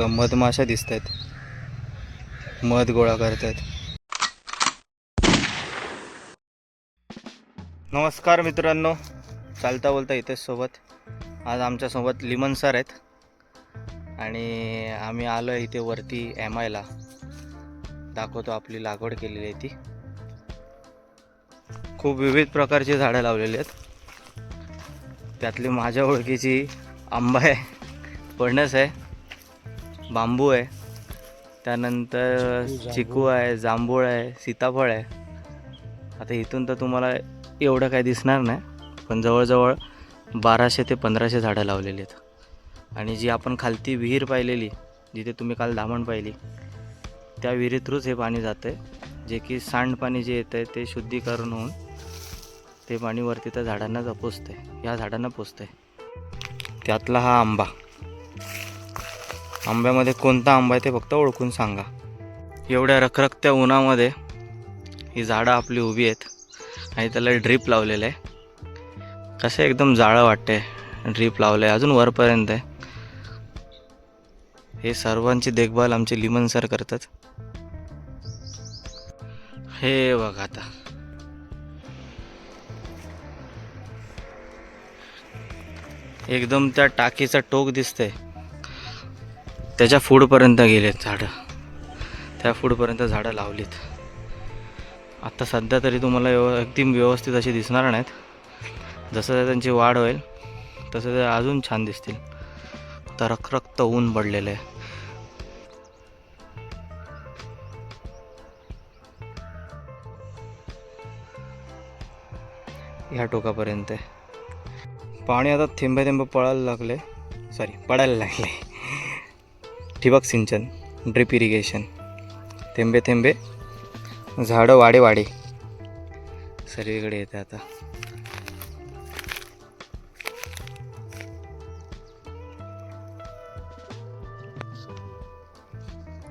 मधमाशा दिसत आहेत मध गोळा करत आहेत नमस्कार मित्रांनो. चालता बोलता इथेच सोबत. आज आमच्यासोबत लिमन सर आहेत. आणि आम्ही आलो आहे इथे वरती एम आयला दाखवतो आपली लागवड केलेली आहे ती. खूप विविध प्रकारची झाडं लावलेली आहेत. त्यातली माझ्या ओळखीची आंबा आहे फणस आहे. बांबू आहे. त्यानंतर चिकू आहे जांभूळ आहे सीताफळ आहे. आता इथून तर तुम्हाला एवढं काय दिसणार नाही पण जवळजवळ बाराशे ते पंधराशे झाडं लावलेली आहेत. आणि जी आपण खालती विहीर पाहिलेली जिथे तुम्ही काल धामण पाहिली त्या विहिरी थ्रूच हे पाणी जातं आहे जे की सांडपाणी जे येतं आहे ते शुद्धीकरण होऊन ते पाणी वरती त्या झाडांना पोचतं आहे या झाडांना पोचतं आहे त्यातला हा आंबा. आंब्यामध्ये कोणता आंबा आहे ते फक्त ओळखून सांगा. एवढ्या रखरखत्या उन्हामध्ये ही झाडं आपली उभी आहेत आणि त्याला ड्रीप लावलेलं आहे. कसं एकदम जाळं वाटते ड्रीप लावलं आहे अजून वरपर्यंत आहे. हे सर्वांची देखभाल आमचे लिमन सर करतात. हे बघा आता. एकदम त्या टाकीचा टोक दिसतंय. त्याच्या फूडपर्यंत गेलेत झाडं. त्या फूडपर्यंत झाडं लावलीत. आत्ता सध्या तरी तुम्हाला व्यव अगदी व्यवस्थित अशी दिसणार नाहीत. जसं त्यांची वाढ होईल तसं ते अजून छान दिसतील. आता रखरक्त ऊन पडलेलं आहे. ह्या टोकापर्यंत पाणी आता थेंबे थेंबे पळायला लागले. सॉरी पडायला लागले. ठिबक सिंचन ड्रिप इरिगेशन थेंबे थेंबे झाडं वाडे वाडे. सर्वीकडे येते आता.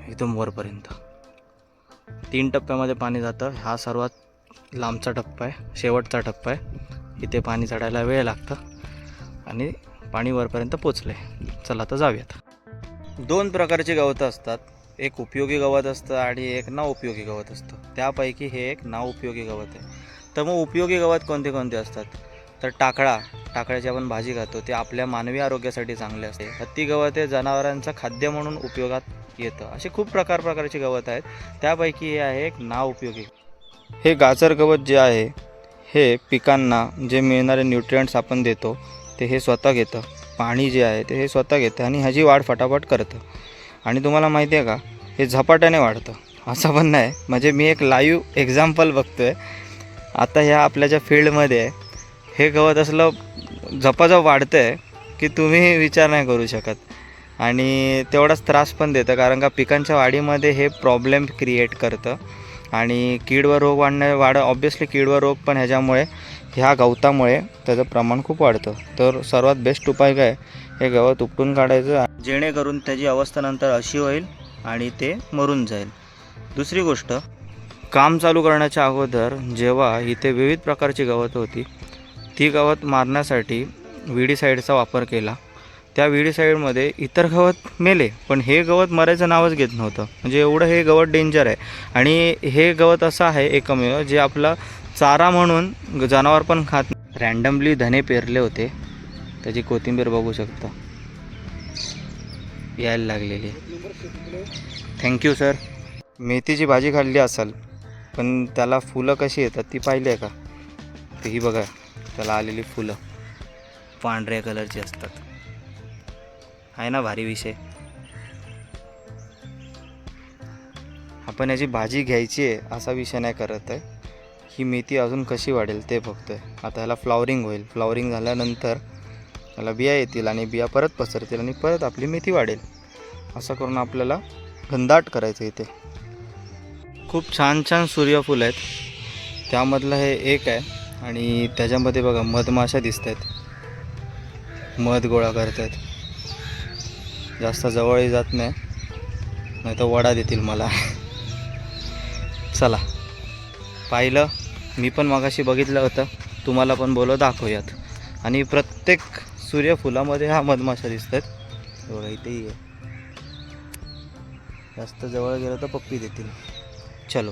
एकदम वरपर्यंत. तीन टप्प्यामध्ये पाणी जातं. हा सर्वात लांबचा टप्पा आहे. शेवटचा टप्पा आहे. इथे पाणी चढायला वेळ लागतं. आणि पाणी वरपर्यंत पोचलं आहे चला आता जाऊयात. दोन प्रकारची गवतं असतात. एक उपयोगी गवत असतं आणि एक ना उपयोगी गवत असतं. त्यापैकी हे एक ना उपयोगी गवत आहे. तर मग उपयोगी गवत कोणते कोणते असतात? तर टाकळा टाकळ्याची आपण भाजी खातो. ते आपल्या मानवी आरोग्यासाठी चांगले असते. हत्ती गवत हे जनावरांचं खाद्य म्हणून उपयोगात येतं. असे खूप प्रकार प्रकारचे गवत आहेत. त्यापैकी हे आहे एक ना उपयोगी हे गाजर गवत जे आहे हे पिकांना जे मिळणारे न्यूट्रियंट्स आपण देतो ते हे स्वतः घेतं. पाणी जे आहे ते हे स्वतः घेतं आणि ह्याची वाढ फटाफट करतं. आणि तुम्हाला माहिती आहे का हे झपाट्याने वाढतं. असं पण नाही. म्हणजे मी एक लाईव्ह एक्झाम्पल बघतो आहे आता ह्या आपल्या ज्या फील्डमध्ये आहे हे गवत असलं झपाझप वाढतं आहे की तुम्ही विचार नाही करू शकत. आणि तेवढाच त्रास पण देतं कारण का पिकांच्या वाढीमध्ये हे प्रॉब्लेम क्रिएट करतं. आणि कीड व रोग वाढण्या वाढ ऑब्विसली कीड व रोग पण ह्याच्यामुळे ह्या गवतामुळे त्याचं प्रमाण खूप वाढतं. तर सर्वात बेस्ट उपाय काय? हे गवत उपटून काढायचं जेणेकरून त्याची अवस्था नंतर अशी होईल आणि ते मरून जाईल. दुसरी गोष्ट काम चालू करण्याच्या अगोदर जेव्हा इथे विविध प्रकारची गवत होती ती गवत मारण्यासाठी विडीसाईडचा वापर केला. त्या विडीसाईडमध्ये इतर गवत मेले पण हे गवत मरायचं नावच घेत नव्हतं. म्हणजे एवढं हे गवत डेंजर आहे. आणि हे गवत असं आहे एकमेव जे आपला चारा म्हणून जनावर पण खात रँडमली धने पेरले होते. त्याची कोथिंबीर बघू शकता. यायला लागलेली थँक्यू सर मेथीची भाजी खाल्ली असाल पण त्याला फुलं कशी येतात ती पाहिली आहे का? ते ही बघा त्याला आलेली फुलं. पांढऱ्या कलरची असतात. आहे ना भारी विषय. आपण याची भाजी घ्यायची आहे असा विषय नाही करत आहे. ही मेथी अजून कशी वाढेल ते फक्त आता ह्याला फ्लॉवरिंग होईल. फ्लॉवरिंग झाल्यानंतर त्याला बिया येतील आणि बिया परत पसरतील आणि परत आपली मेथी वाढेल. असं करून आपल्याला घनदाट करायचं इथे. खूप छान छान सूर्यफूल आहेत. त्यामधलं हे एक आहे आणि त्याच्यामध्ये बघा मधमाशा दिसत आहेत मध गोळा करत आहेत जास्त जवळही जात नाही. नाही तर वडा देतील मला. चला. पाहिलं? मी पण मगाशी बघितलं होतं. तुम्हाला पण बोलव दाखवूयात. आणि प्रत्येक सूर्यफुलामध्ये हा मधमाशा दिसतात. एवढा इथेही आहे. जास्त जवळ गेलं तर पप्पी देतील. चलो.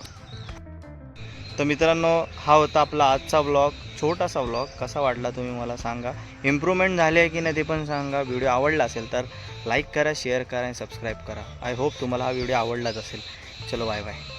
तर मित्रांनो हा होता आपला आजचा ब्लॉग छोटासा ब्लॉग कसा वाटला तुम्ही मला सांगा. इम्प्रूव्हमेंट झाली आहे की नाही ते पण सांगा. व्हिडिओ आवडला असेल तर लाईक करा शेअर करा आणि सबस्क्राईब करा. आय होप तुम्हाला हा व्हिडिओ आवडलाच असेल. चलो बाय बाय